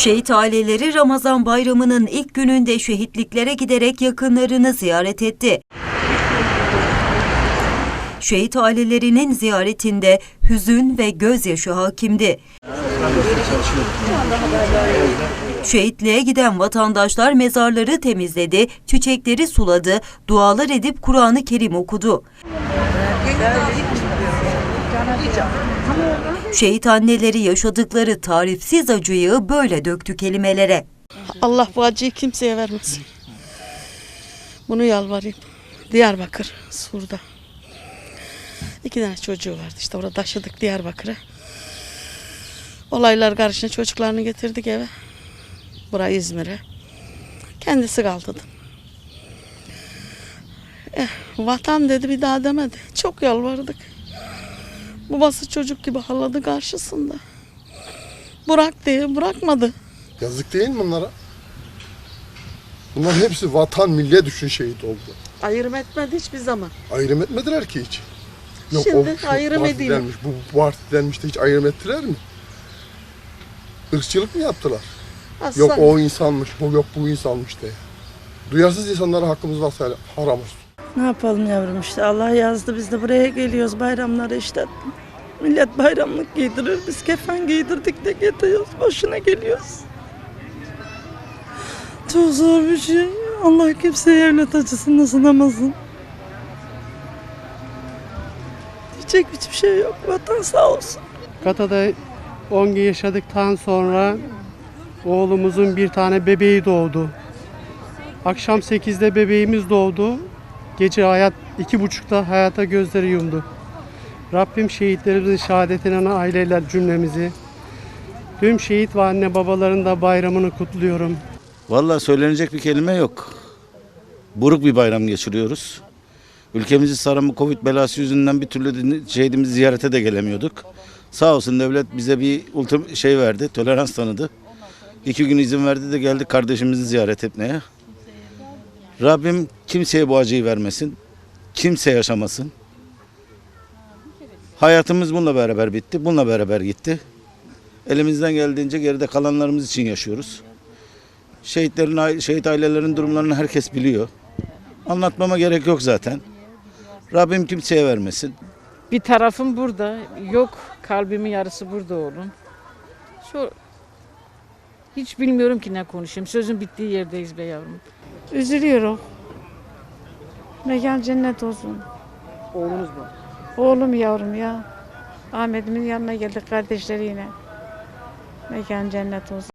Şehit aileleri Ramazan bayramının ilk gününde şehitliklere giderek yakınlarını ziyaret etti. Şehit ailelerinin ziyaretinde hüzün ve gözyaşı hakimdi. Şehitliğe giden vatandaşlar mezarları temizledi, çiçekleri suladı, dualar edip Kur'an-ı Kerim okudu. Şehit anneleri yaşadıkları tarifsiz acıyı böyle döktü kelimelere. Allah bu acıyı kimseye vermesin. Bunu yalvarayım. Diyarbakır, Sur'da. İki tane çocuğu vardı işte orada taşıdık Diyarbakır'a. Olaylar karşısında çocuklarını getirdik eve. Buraya İzmir'e. Kendisi kaldı. Eh, vatan dedi bir daha demedi. Çok yalvardık. Babası çocuk gibi haladı karşısında. Bırak diye bırakmadı. Yazık değil mi bunlara? Bunların hepsi vatan, millet için şehit oldu. Ayrım etmedi hiçbir zaman. Ayrım etmediler ki hiç. Şimdi şu ayrım edeyim. bu bu parti denmiş de hiç ayrım ettiler mi? Irkçılık mı yaptılar? Aslan. Yok o insanmış, bu yok bu insanmış diye. Duyarsız insanlara hakkımız varsa helal- haram olsun. Ne yapalım yavrum işte Allah yazdı biz de buraya geliyoruz bayramlara işte. Millet bayramlık giydirir biz kefen giydirdik de getiriyoruz boşuna geliyoruz. Çok zor bir şey. Allah kimseye evlat acısını sınamasın. Diyecek hiçbir şey yok. Vatan sağ olsun. Kata'da 10 gün yaşadıktan sonra oğlumuzun bir tane bebeği doğdu. Akşam 8'de bebeğimiz doğdu. Gece hayat iki buçukta hayata gözleri yumdu. Rabbim şehitlerimizin şehadetine aileler cümlemizi. Tüm şehit ve anne babaların da bayramını kutluyorum. Vallahi söylenecek bir kelime yok. Buruk bir bayram geçiriyoruz. Ülkemizi saran bu Covid belası yüzünden bir türlü şehidimizi ziyarete de gelemiyorduk. Sağ olsun devlet bize bir ultim şey verdi, tolerans tanıdı. İki gün izin verdi de geldik kardeşimizi ziyaret etmeye. Rabbim kimseye bu acıyı vermesin. Kimse yaşamasın. Hayatımız bununla beraber bitti. Bununla beraber gitti. Elimizden geldiğince geride kalanlarımız için yaşıyoruz. Şehitlerin, şehit ailelerin durumlarını herkes biliyor. Anlatmama gerek yok zaten. Rabbim kimseye vermesin. Bir tarafım burada. Yok kalbimin yarısı burada oğlum. Şu hiç bilmiyorum ki ne konuşayım. Sözün bittiği yerdeyiz be yavrum. Üzülüyorum. Mekan cennet olsun. Oğlunuz mu? Oğlum yavrum ya. Ahmet'imin yanına geldik kardeşleriyle. Mekan cennet olsun.